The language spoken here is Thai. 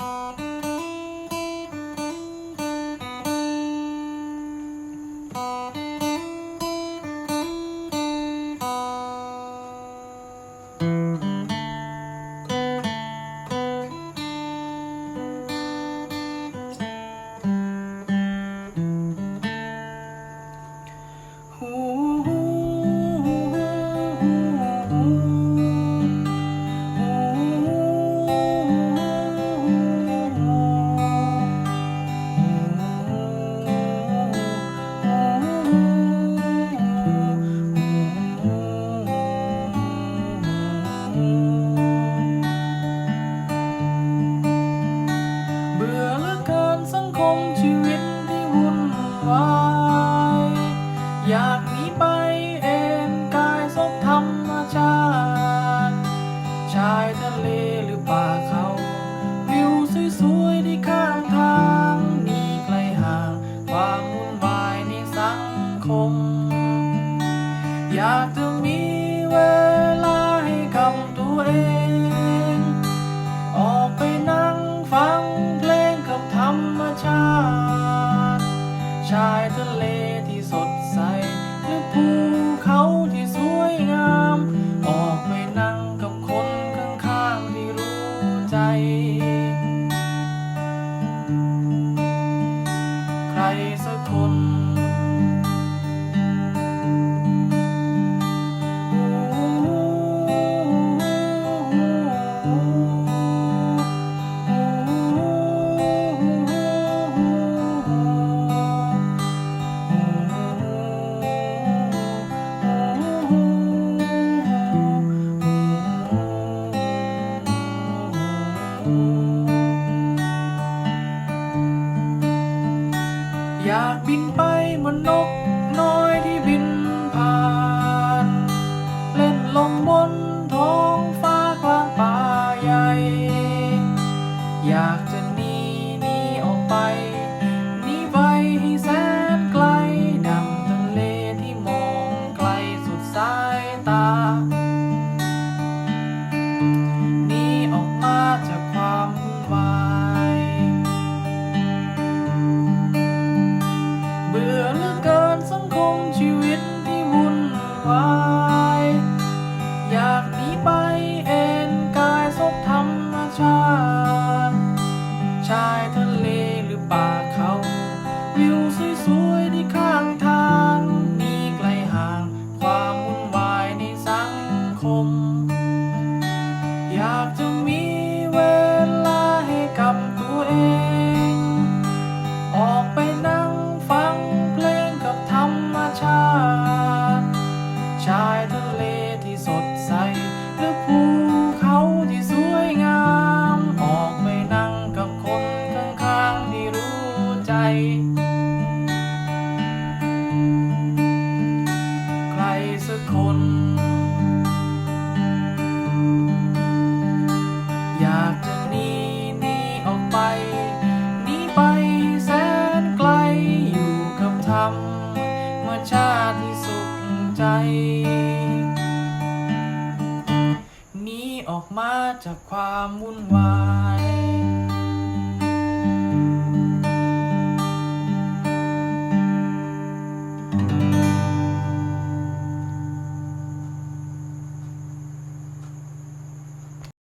Ooh. อยากหนีไปเองกายสบธรรมชาติ ชายทะเลหรือป่าเขา วิวสวยๆที่ข้างทางนี้ไกลห่างความวุ่นวายในสังคม อยากจะมีเวลา ใจ อยากบินไปเหมือนนกน้อยที่บินผ่าน เล่นลมบนท้องฟ้ากลางป่าใหญ่ อยาก ชาติที่สุขใจ หนีออกมาจากความวุ่นวาย